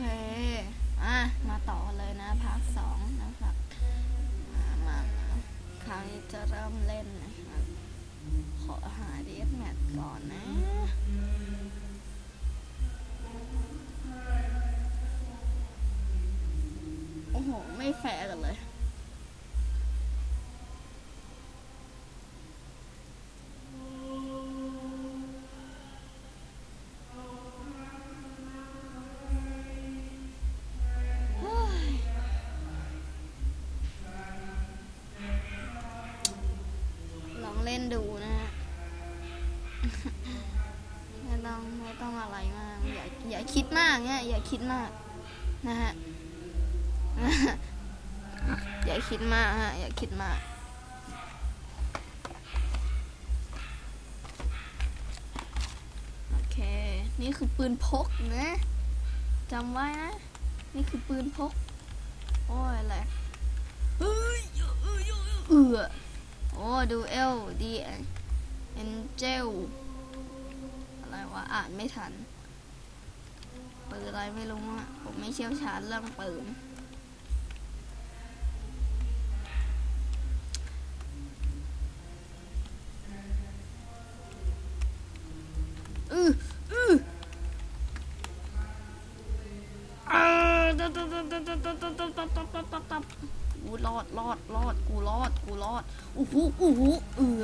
เคอะมาต่อเลยนะพาคสองนะครับมามาคราวนี้จะเริ่มเล่นนะครับขอหาดีเอฟแมทก่อนนะโอ้โห ไม่แฟร์กัน ต้องไม่ต้องอะไรมาก อย่าอย่าคิดมากเนี่ยอย่าคิดมากนะฮะอย่าคิดมากฮะอย่าคิดมากโอเคนี่คือปืนพกนะจำไว้นะนี่คือปืนพกโอ้ยอะไรเฮ้ยเอือโอ้ดูเอลดีเอ็นเจล อะไรวะอ่านไม่ทันปืนอะไรไม่รู้อะผมไม่เชี่ยวชาญเรื่องปืนอืออืออ่าตับตับตับตับตับตับตับตับตับตับตับกูรอดรอดรอดกูรอดกูรอดอู้หูอู้หูเออ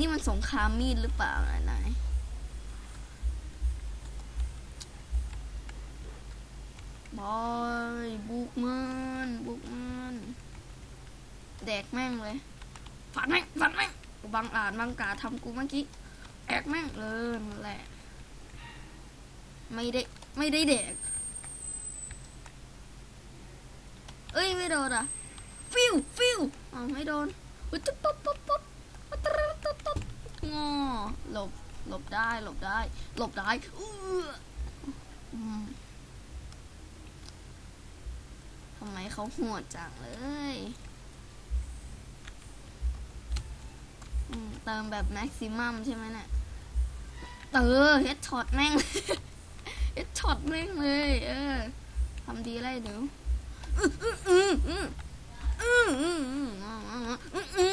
นี่มันสงครามมีดหรือเปล่าไหนบอยบุกมันบุกมันแดกแม่งเลยฝันแม่งฝันแม่งบางอาจบางกาทำกูเมื่อกี้แอกแม่งเลยนั่นแหละ ไม่ได้ไม่ได้แดกเอ้ยไม่โดนอะ ฟิวฟิวอ๋อไม่โดนอุ้ยตุ๊บปุ๊บปุ๊บปุ๊บ งอหลบหลบได้หลบได้ หลบได้อออืมทำไมเขาโหดจังเลยเติมแบบแม็กซิมัมใช่ไหมเนี่ยเตอเฮดช็อตแม่งเฮดช็อตแม่งเลย เออทำดีไรเดี๋ยวอืมอืมอืมอืมอืมมามามาอืมอื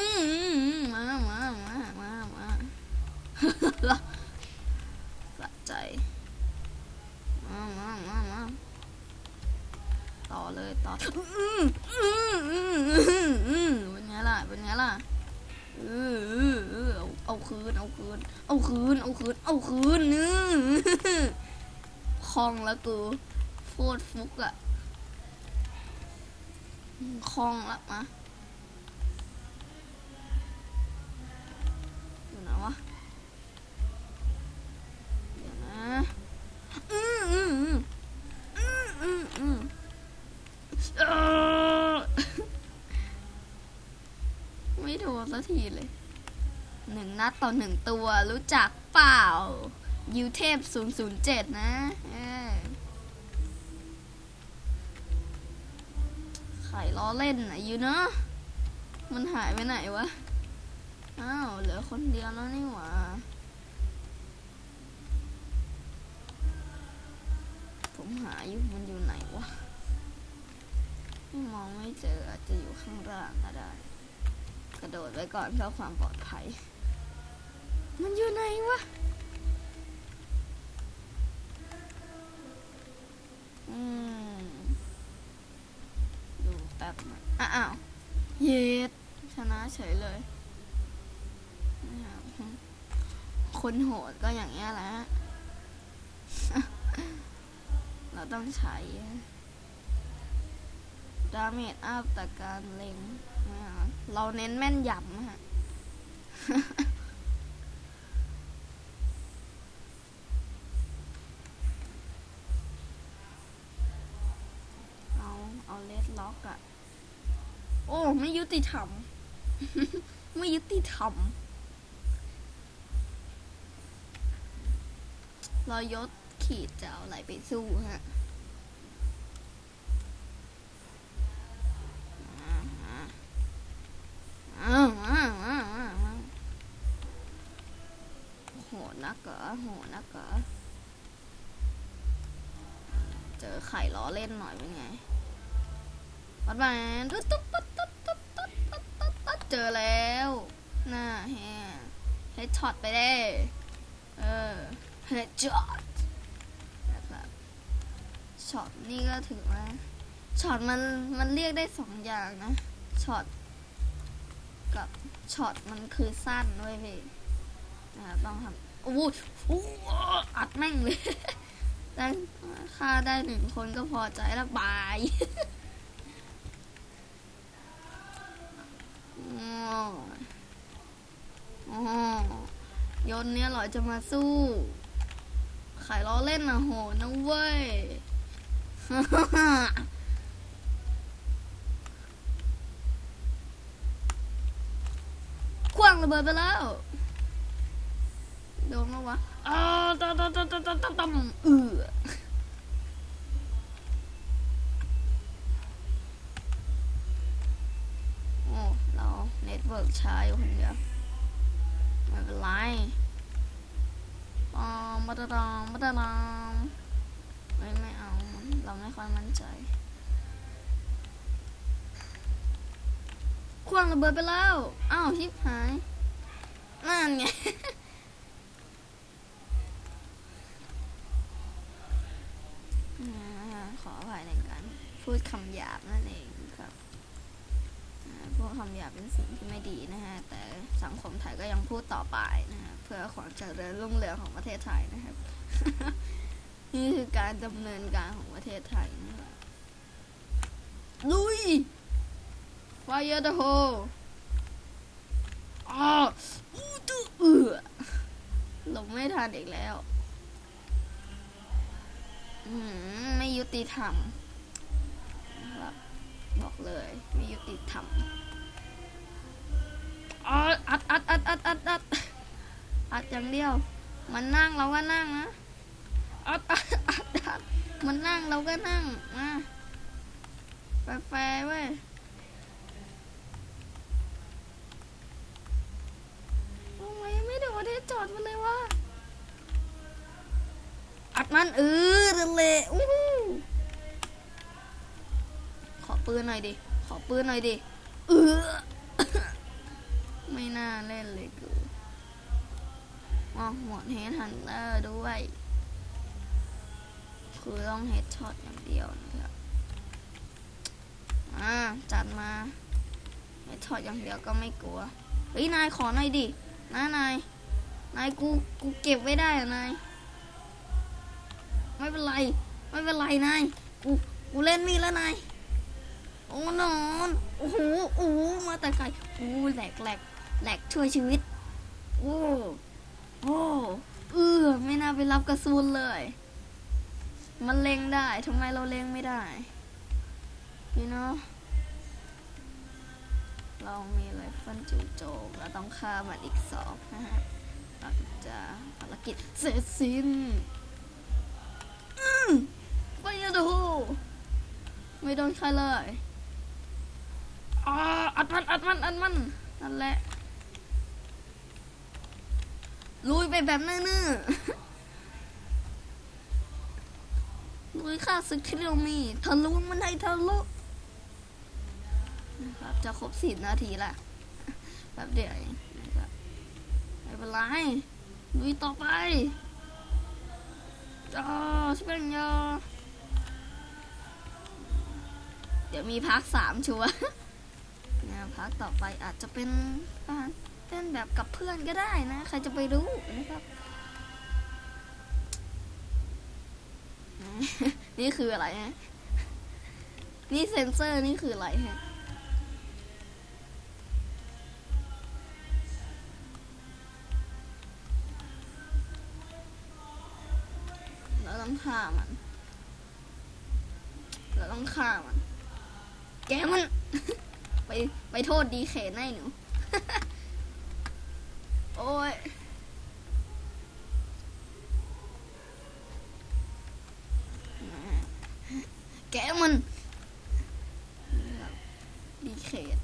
มมามามามามา สะใจมามามามาต่อเลยต่ออืมอืมอืมอืมอืมเป็นไงล่ะ เป็นไงล่ะเออเออเออเอาเอาคืน เอาคืน เอาคืน เอาคืน เอาคืนนึคลองล้วกูโคตรฟุกอะคลองละมา สักทีเลยหนึ่งนัดต่อหนึ่งตัวรู้จักเปล่า ยูเทพ 007 นะเออไข่ล้อเล่นนะยูเนาะมันหายไปไหนวะ อ้าว เหลือคนเดียวแล้วนี่หว่าผมหาอยู่มันอยู่ไหนวะ ไม่มองไม่เจออาจจะอยู่ข้างล่างก็ได้ กระโดดไว้ก่อนเพื่อความปลอดภัย มันอยู่ไหนวะ อืม ดูแป๊บนึงอะอ้าวเย็ดชนะเฉยเลย คนโหดก็อย่างเงี้ยแหละ เราต้องใช้ดาเมจอัพแต่การเล็ง เราเน้นแม่นยำฮะเอาเอาเลสล็อกอะโอ้ไม่ยุติธรรม ไม่ยุติธรรมรอยศขีดจะเอาอะไรไปสู้ฮะ หดนักเหรอโหดนักเหรอไข่ล้อเล่นหน่อยเป็นไงวัดแบนตุ๊ดตุ๊ดตุ๊ดตุ๊ดตุ๊ดตุ๊ดตุ๊ดตุ๊ดตุ๊ดเจอแล้วน่าแฮเฮดช็อตไปได้เออเฮดช็อตนะครับช็อตนี่ก็ถือว่าช็อตมันมันเรียกได้สองอย่างนะช็อตกับช็อตมันคือสั้นด้วยพี่นะครับต้องทำ โอ้โหอัดแม่งเลยได้ค่าได้หนึ่งคนก็พอใจแล้วบายโอ้ยโอ้ยนเนี่ยหรอจะมาสู้ ขายล้อเล่นนะโหนะเว้ยคว้างระเบิดไปแล้ว โดนแล้ววะอ้าวตะตะตะตะตะตะตเออโอ้เราเน็ตเวิร์กช้าอยู่คนเดียวไม่เป็นไรปอมมาตะดองมาตะดองไม่ไม่เอา เราไม่ค่อยมั่นใจควางระเบิดไปแล้ว อ้าวชิบหาย นั่นไง พูดคำหยาบนั่นเองครับพวกคำหยาบเป็นสิ่งที่ไม่ดีนะฮะ แต่สังคมไทยก็ยังพูดต่อไปนะฮะ เพื่อความเจริญรุ่งเรืองของประเทศไทยนะครับ นี่คือการดำเนินการของประเทศไทยนะครับลุย Fire the hole อ้าวอู้ตู้เอือลงไม่ทันอีกแล้ว อืม ไม่ยุติธรรม เลยไม่ยุติธรรมอ๋ออัดอัดอัดอัดอัดอัดอัดอย่างเดียว มันนั่งเราก็นั่งนะอัดอัดอัดอัดมันนั่งเราก็นั่งมาแฟร์เว้ยทำไมไม่โดดให้จอดมันเลยวะอัดมันเออนั่นแหละ ปืนหน่อยดิ ขอปืนหน่อยดิ เออไม่น่าเล่นเลยกูอ๋อหมดเฮดฮันเตอร์ด้วย คือต้องเฮดช็อตอย่างเดียวนะครับอ่าจัดมาเฮดช็อตอย่างเดียวก็ไม่กลัว เฮ้ย นายขอหน่อยดินะนาย นายกูกูเก็บไว้ได้อะนาย ไม่เป็นไร ไม่เป็นไรนาย กูกูเล่นมีดแล้วนาย โอ้นอนโอ้โหโอ้มาแต่ไกลโอ้แหลกแหลกแหลกช่วยชีวิต โอ้โอ้เออไม่น่าไปรับกระสุนเลย มันเล็งได้ทำไมเราเล็งไม่ได้ you know เรามีไรเฟิลจู่โจมเราต้องฆ่ามันอีกสองนะฮะเราจะภารกิจเสร็จสิ้นไปอะดูไม่โดนใครเลย อัดมันอัดมันอัดมันนั่นแหละลุยไปแบบนื่อๆลุยค่าศึกที่เรามีทะลุมันให้ทะลุนะครับจะครบสิบนาทีละแบบเดียวองนะครับไม่เป็นไรลุยต่อไปอ๋อสเปนยอเดี๋ยวมีพักสามชัวร์ นี่ยพักต่อไปอาจจะเป็นการเต้นแบบกับเพื่อนก็ได้นะ ใครจะไปรู้นะครับ นี่คืออะไรฮะ นี่เซนเซอร์นี่คืออะไรฮะเราต้องฆ่ามัน เราต้องฆ่ามัน แกมัน ไปไปโทษดีเขนให้หนู โอ้ยแกมันดีเขน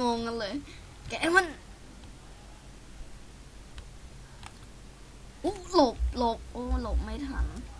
งงกันเลย แกมัน